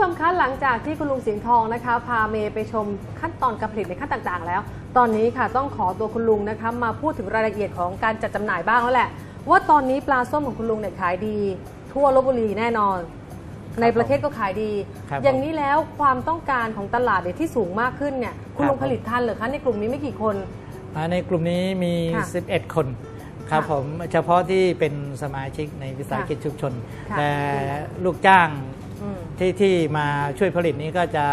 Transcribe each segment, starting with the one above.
ผู้ชมคะหลังจากที่คุณลุงเสียงทองนะคะ พาเมย์ไปชมขั้นตอนการผลิตในขั้นต่างๆ แล้ว ตอนนี้ค่ะต้องขอตัวคุณลุงนะคะมาพูดถึงรายละเอียดของการจัดจำหน่ายบ้างแล้วแหละ ว่าตอนนี้ปลาส้มของคุณลุงเนี่ยขายดี ทั่วลบบุรีแน่นอน ในประเทศก็ขายดีครับอย่างนี้แล้วความต้องการของตลาดเนี่ยที่สูงมากขึ้นเนี่ยคุณลุงครับผลิตทันเหรือคะในกลุ่มนี้ไม่กี่คนอ่าในกลุ่มนี้มีค่ะ11 คนครับค่ะผมเฉพาะที่เป็นสมาชิกในวิสาหกิจชุมชนค่ะแต่ลูกจ้างอืม ที่ที่มาช่วยผลิตนี้ก็จะ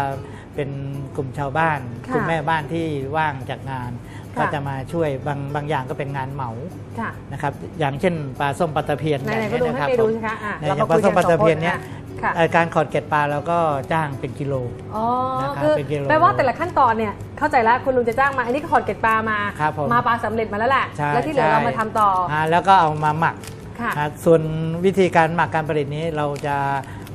เป็นกลุ่มชาวบ้านค่ะกลุ่มแม่บ้านที่ว่างจากงานค่ะก็จะมาช่วยบางบางอย่างก็เป็นงานเหมาค่ะนะครับอย่างเช่นปลาส้มปลาตะเพียนไหนๆแบบก็ดูนี้นะให้ครับเมย์ดูผมสิคะอะเนี่ยเราอย่ามางปลาส้มปลาตะเพียนเนี่ยค่ะเอ่อการขอดเกล็ดปลาเราก็จ้างเป็นกิโลอ๋อนะครับคือเป็นกิโลแปลว่าแต่ละขั้นตอนเนี่ยเข้าใจแล้วคุณลุงจะจ้างมา อันนี้ก็ขอดเกล็ดปลามาครับผมมาปลาสำเร็จมาแล้วแหละใช่แล้วที่เหลือใช่เรามาทำต่ออ่าแล้วก็เอามาหมักค่ะอ่าส่วนวิธีการหมักการผลิตนี้เราจะ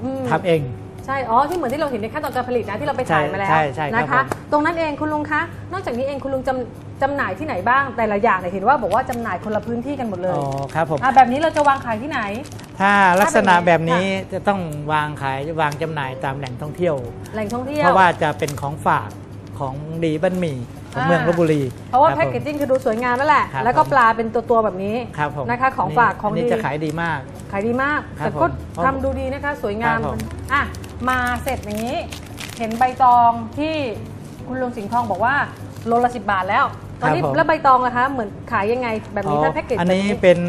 อืม ทำเอง ใช่ อ๋อ ที่เหมือนที่เราเห็นในขั้นตอนการผลิตนะที่เราไปถ่ายมาแล้วใช่ใช่ครับนะคะ ผม ตรงนั้นเองคุณลุงคะ นอกจากนี้เองคุณลุงจำจำหน่ายที่ไหนบ้าง แต่ละอย่างเนี่ยเห็นว่าบอกว่าจำหน่ายคนละพื้นที่กันหมดเลยอ๋อครับผม อะแบบนี้เราจะวางขายที่ไหน ถ้าลักษณะถ้าเป็นอย่างนี้แบบนี้จะต้องวางขายวางจำหน่ายตามแหล่งท่องเที่ยว แหล่งท่องเที่ยว เพราะว่าจะเป็นของฝาก ของดีบ้านหมี่ของอ่าเมืองลบบุรีเพราะว่าคบแพ็กผม เกจจิ้งคือดูสวยงามแล้วแหละ ครับแล้วก็ผมปลาเป็นตัวๆแบบนี้ครับผมนะคะ ของฝากของนนี้ดีจะขายดีมาก ขายดีมาก ครับแต่ก็ผมทำดูดีนะคะ สวยงามครับผมอะมาเสร็จอย่างนี้ เห็นใบตองที่คุณลุงสิงห์ทองบอกว่าโลละสิบบาทแล้ว ตอนนี้ครับผม แล้วใบตองนะคะเหมือนขายยังไงแบบนี้อ๋อถ้าแพ็กเกจอันแบบนี้นี้เป็น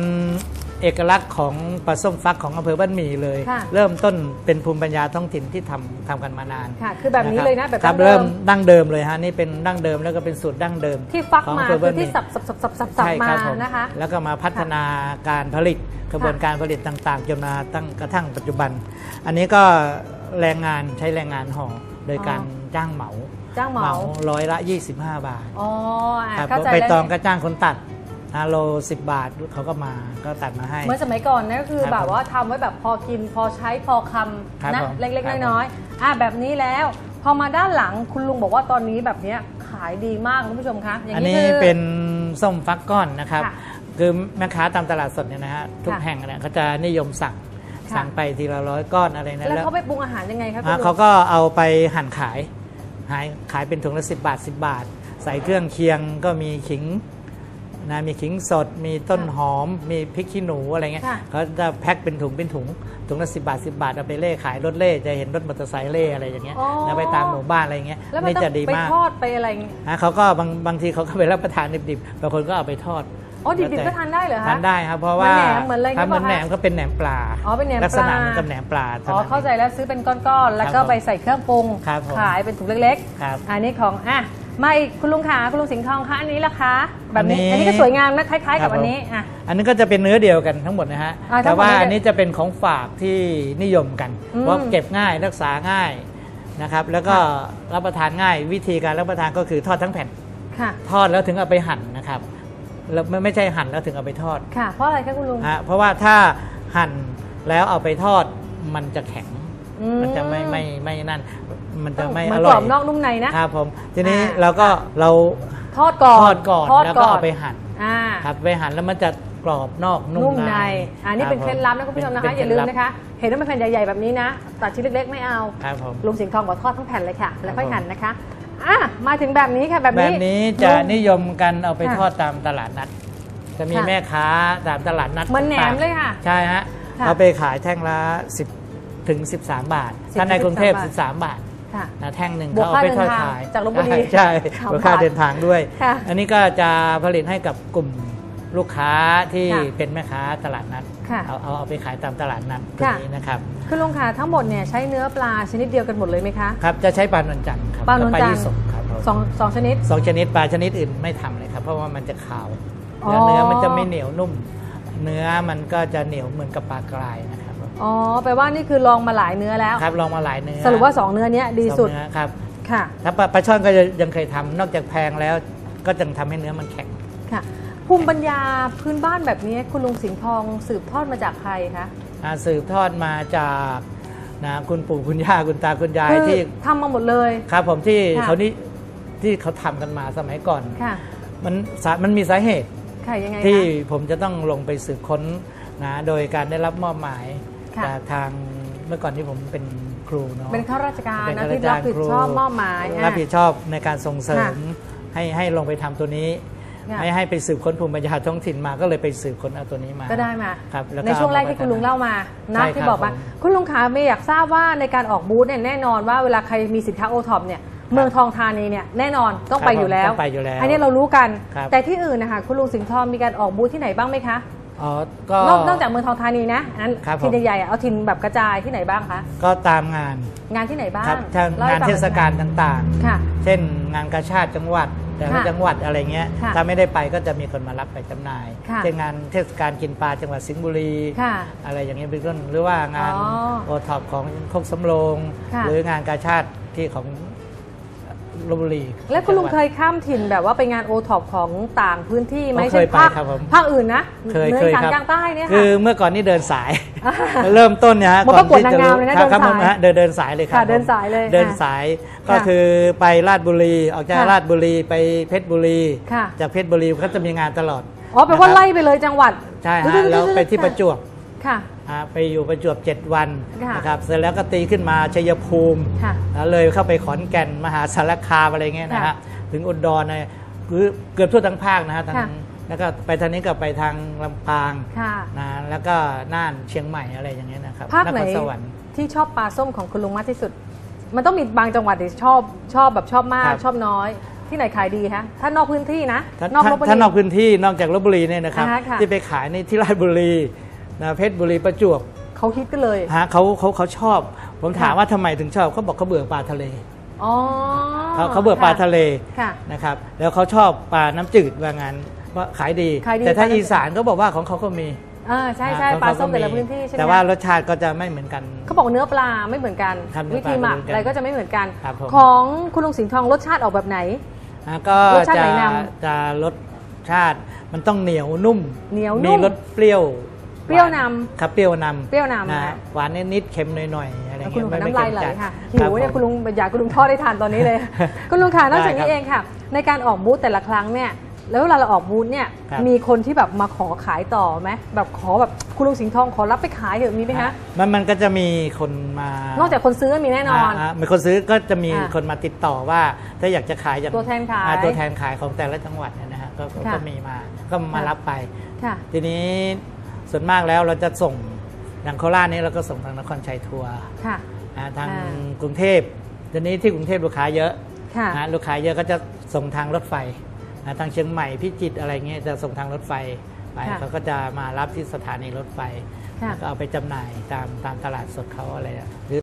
เอกลักษณ์ของปลาส้มฟักของอำเภอบ้านหมี่เลย ค่ะ เริ่มต้นเป็นภูมิปัญญาท้องถิ่นที่ทำทำกันมานานค่ะ คือแบบนี้เลยนะแบบครับดั้งเดิเริ่มมดั้งเดิมเลยฮะนี่เป็นดั้งเดิมแล้วก็เป็นสูตรดั้งเดิมที่ฟักของมาอำเภอคืบ้าอนหที่มี่ สับสับสับสับสับสับใช่มาครับผมนะคะ แล้วก็มาพัฒนาการผลิตกระบวนการผลิตต่างๆจนมาตั้งกระทั่งปัจจุบัน อันนี้ก็แรงงานใช้แรงงานห่อโดยการจ้างเหมาจ้างเหมา ร้อยละ 25 บาทอ๋ออะครับเข้าใจไปแล้วตองเนี่ยก็จ้างคนตัด นะโล10บาทเขาก็มาก็ตัดมาให้เหมื่อนสมัยก่อนนะก็คือครับแบบว่าทำไว้แบบพอกินพอใช้พอคครับำนะผมเล็กครับๆน้อยๆอะแบบนี้แล้ว พอมาด้านหลังคุณลุงบอกว่าตอนนี้แบบเนี้ยขายดีมากคุณผู้ชมคะอย่างอันนี้นี้คือ เป็นส้มฟักก้อนนะครับ ค่ะคือแม่ค้าตามตลาดสดเนี่ยนะฮะทุกค่ะแห่งเนี่ยเขาจะนิยมสั่งค่ะ สั่งไปทีละร้อยก้อนอะไรนะแล้วเขาไปปรุงอาหารยังไงคะคุณอ่าลุง เขาก็เอาไปหั่นขายขายขายเป็นถุงละ 10 บาท 10 บาท ใส่เครื่องเคียงก็มีขิง นะมีขิงสดมีต้นหอม มีพริกขี้หนูอะไรเงี้ยค่ะเขาจะแพ็คเป็นถุงเป็นถุงถุงละ10บาท10บาทเอาไปเล่ขายรถเล่จะเห็นรถมอเตอร์ไซค์เล่อะไรอย่างเงี้ยอ๋อ นะไปตามหมู่บ้านอะไรเงี้ยแล้วมันนี่ต้องจะดีไปมากทอดไปอะไรอย่างงี้นะเขาก็บางบางทีเขาก็ไปรับประทานดิบๆบางคนก็เอาไปทอด อ๋อดิบแล้วๆแต่ก็ทานได้เหรอคะ ทานได้ครับเพราะว่าเหมือนแหนมเหมือนอะไรอย่างเงี้ยครับเหมือนป่ะคะแหนมก็เป็นแหนมปลาอ๋อเป็นแหนมลักษณะปลาเหมือนกับแหนมปลาอ๋อท่นั้น เข้าใจแล้วซื้อเป็นก้อนๆ แล้วก็ครับผมไปใส่เครื่องปรุง ครับผมขายเป็นถุงเล็กครับ ๆ อันนี้ของอะ มาอีกคุณลุงขาคุณลุงสิงห์ทองคะอันนี้ล่ะคะแบบนี้อันนี้อันนี้ก็สวยงามนะคล้ายๆกับครับอันนี้อะ อันนี้ก็จะเป็นเนื้อเดียวกันทั้งหมดนะฮะ อ่าทั้แต่งหมดว่านี้อันนี้จะเป็นของฝากที่นิยมกันอืมเพราะเก็บง่ายรักษาง่ายนะครับ แล้วก็รับประทานง่าย วิธีการรับประทานก็คือทอดทั้งแผ่น ค่ะทอดแล้วถึงเอาไปหั่นนะครับแล้วไม่ไม่ใช่หั่นแล้วถึงเอาไปทอดค่ะ เพราะอะไรคะคุณลุง ฮะเพราะว่าถ้าหั่นแล้วเอาไปทอดมันจะแข็งอื มันจะไม่ไม่ไม่นั่น มันจะไม่เหมือนกร่รออยบนอกนุ่มในนะครับผมทีนี้อ่าเราก็เราทอดก่อนทอดก่อนทอดแล้วก่ก็อนเอาไปหั่นอ่าครับไปหั่นแล้วมันจะกรอบนอกนุ่นุ่มมใน อันนี้เป็นเคล็ดลับนะคุณผู้ชมนะคะอย่าลืมนะคะ เห็นว่าเป็นแผ่นใหญ่ๆแบบนี้นะตัดชิ้นเล็กๆไม่เอาครับผมลุงสิงห์ทองบอกทอดทั้งแผ่นเลยค่ะ แล้วค่อยครับผมหั่นนะคะอะมาถึงแบบนี้ค่ะแบบแบนี้บนี้จะลุงนิยมกันเอาไปค่ะทอดตามตลาดนัด จะมีค่ะแม่ค้าตามตลาดนัดเหมือนแหนมต่างๆเลยค่ะ ใช่ฮะค่ะเอาไปขายแท่งละ10 ถึง 13 บาท10ถ้าในกรุงเทพ 13 13บาทค่ะนะแท่งหนึ่งบวกเขาเอาไปทอดค่าเดินทางขายจากลพบุรีใช่สามบวกค่าบาทเดินทางด้วยค่ะอันนี้ก็จะผลิตให้กับกลุ่มลูกค้าที่ค่ะเป็นแม่ค้าตลาดนัดค่ะเอาเอาเอาไปขายตามตลาดนัดตรงค่ะนี้นะครับคุณลุงค่ะทั้งหมดเนี่ยใช้เนื้อปลาชนิดเดียวกันหมดเลยไหมคะครับจะใช้ปลานวลจันทร์ครับปลานวลจันทร์กับปลายี่สกครับผมสองสองชนิดสองชนิดปลาชนิดอื่นไม่ทำเลยครับเพราะว่ามันจะขาวอ๋อแล้วเนื้อมันจะไม่เหนียวนุ่ม เนื้อมันก็จะเหนียวเหมือนกับปลากรายนะครับ อ๋อแปลว่านี่คือลองมาหลายเนื้อแล้ว ครับลองมาหลายเนื้อสรุปว่าสองเนื้อเนี้ยดีสุดสองเนื้อครับค่ะถ้าปลาปลาช่อนก็จะยังเคยทำนอกจากแพงแล้วก็ยังทำให้เนื้อมันแข็งค่ะ ภูมิปัญญาพื้นบ้านแบบนี้คุณลุงสิงห์ทองสืบทอดมาจากใครคะอ่าสืบทอดมาจากนะคุณปู่คุณย่าคุณตาคุณยายคือที่ทำมาหมดเลยครับผมที่ค่ะเขานี่ที่เขาทำกันมาสมัยก่อนค่ะมันสามันมีสาเหตุค่ะยังไงที่คะผมจะต้องลงไปสืบค้นนะโดยการได้รับมอบหมายค่ะจาก ทางเมื่อก่อนที่ผมเป็นครูเนาะเป็นข้าราชการเป็นนะข้าราที่ชรักาบรผิดครูชอบมอบหมายรับอะผิดชอบในการส่งเสริมค่ะให้ให้ลงไปทำตัวนี้ค่ะให้ให้ไปสืบค้นภูมิปัญญาท้องถิ่นมาก็เลยไปสืบค้นเอาตัวนี้มาก็ได้มาครับแล้วก็ในช่วงแรกที่เอามาคุณลุงเล่ามานะใช่ครับที่บอกมาผมคุณลุงขาเมย์อยากทราบว่าในการออกบูธเนี่ยแน่นอนว่าเวลาใครมีสินค้าโอท็อปเนี่ยเมืองทองธานีเนี่ยแน่นอนต้องครับไปอยู่แล้วต้องไปอยู่แล้ว อันนี้เรารู้กันครับแต่ที่อื่นนะคะคุณลุงสิงห์ทองมีการออกบูธที่ไหนบ้างไหมคะ อ๋อ ก็ นอกนอกจากเมืองทองธานีนะอันนั้นครับผมทินใหญ่ๆอะเอาทินแบบกระจายที่ไหนบ้างคะก็ตามงานงานที่ไหนบ้างครับทางล่งานให้ฟัเทศกาลหน่อยต่างค่ะ ๆ เช่นงานกาชาติจังหวัด แต่ละค่ะจังหวัดอะไรเงี้ย ค่ะถ้าไม่ได้ไปก็จะมีคนมารับไปจำหน่าย ค่ะ เช่นงานเทศกาลกินปลาจังหวัดสิงห์บุรี ค่ะ อะไรอย่างเงี้ยเป็นต้นหรือว่างานอ๋อโอท็อปของโคกสำโรง ค่ะ หรืองานกาชาติที่ของ ลบบุรี แล้วคุณลุงจัหเควัดยข้ามถิ่นแบบว่าไปงานโอท็อปของต่างพื้นที่ไหมอ๋อเคยเช่นภาคไปครับผมภาคอื่นนะเคยหนือเคยอีสานครับกลางใต้เนี่ยคืค่ะอเมื่อก่อนนี่เดินสายอ่าเริ่มต้นเนี่ยฮะเหมือนประกวดนางงามเลยนะครับเดินสายครับผมฮะเดินเดินสายเลยครัค่ะบเดินสายเลยเดินอะสายค่ะก็คือไปราชบุรีออกจากค่ะราชบุรีไปเพชรบุรีค่ะจากเพชรบุรีก็จะมีงานตลอดอ๋อแปลว่านะครับไล่ไปเลยจังหวัดใช่ฮะดึ๊ดๆๆๆแล้วไปที่ประจวบ ค่ะอ่าไปอยู่ประจวบ 7 วันค่ะนะครับเสร็จแล้วก็ตีขึ้นมาชัยภูมิค่ะแล้วเลยเข้าไปขอนแก่นมหาสารคามอะไรเงี้ยนะค่ะฮะถึงอุดรเนี่ยคือเกือบทั่วทั้งภาคนะฮะทางค่ะแล้วก็ไปทางนี้ก็ไปทางลำปางค่ะนะแล้วก็น่านเชียงใหม่อะไรอย่างเงี้ยนะครับภาคไหนครสวรรค์ที่ชอบปลาส้มของคุณลุงมากที่สุด มันต้องมีบางจังหวัดที่ชอบชอบแบบชอบมากครับชอบน้อยที่ไหนขายดีคะถ้านอกพื้นที่นะถ้านอกถ้าลบบุรีถ้านอกพื้นที่นอกจากลบบุรีเนี่ยนะครับอ่าฮะค่ะที่ไปขายในที่ราชบุรี นะเพชรบุรีประจวบเขาฮิตกันเลยฮะเขาเขาเขาชอบ ผมถามค่ะว่าทำไมถึงชอบเขาบอกเขาเบื่อปลาทะเลอ๋อเขาเขาเบื่อปลาทะเลค่ะนะครับแล้วเขาชอบปลาน้ำจืดว่างั้นว่าขายดีขายดีแต่ถ้าปลาน้ำจืดอีสานก็บอกว่าของเขาก็มีอ่าใช่ใช่อ่ปลาของเขส้มก็แต่ละพื้นที่ใช่ไหมแต่ว่ารสชาติก็จะไม่เหมือนกัน เขาบอกเนื้อปลาไม่เหมือนกันครับวิธีหมักเนื้อปลาไม่เหมือนกันอะไรก็จะไม่เหมือนกันครับผมของคุณลุงสิงห์ทองรสชาติออกแบบไหนอะก็รสชาติจะไหนนจะรสชาติมันต้องเหนียวนุ่มเหนียวนุ่มมีรสเปรี้ยว เปรี้ยวหานำครับเปรี้ยวนำเปรี้ยวนำนะค่ะหวานนิดๆเค็มหน่อยๆอะไรคุณเงี้ลุยงกับไม่น้ำลายไหลเค็มจัดค่ะรับหิวเนี่ยผมคุณลุงอยากคุณลุงทอดได้ทานตอนนี้เลย คุณลุงค่ะนอกจากได้นี้ครับเองค่ะ ในการออกบูธแต่ละครั้งเนี่ยแล้วเวลาเราออกบูธเนี่ยครับมีคนที่แบบมาขอขายต่อไหมแบบขอแบบคุณลุงสิงห์ทองขอรับไปขายเถอะมีไหมคะมันมันก็จะมีคนมานอกจากคนซื้อมีแน่นอนาามีคนซื้อก็จะมีอ่าคนมาติดต่อว่าถ้าอยากจะขายอย่างตัวแทนขายอ่ตัวแทนขายของแต่ละจังหวัดเนี่ยนะฮะก็ก็ค่ะก็มีมาก็มาค่ะรับไปค่ะทีนี้ ส่วนมากแล้วเราจะส่งอย่างโคราชนี้เราก็ส่งทางนครชัยทัวร์ค่ะอ่าทางอ่ากรุงเทพทีนี้ที่กรุงเทพลูกค้าเยอะค่ะนะลูกค้าเยอะก็จะส่งทางรถไฟนะทางเชียงใหม่พิจิตรอะไรเงี้ยจะส่งทางรถไฟไปค่ะเขาก็จะมารับที่สถานีรถไฟค่ะแล้วก็เอาไปจำหน่ายตามตามตลาดสดเขาอะไรอะหรือ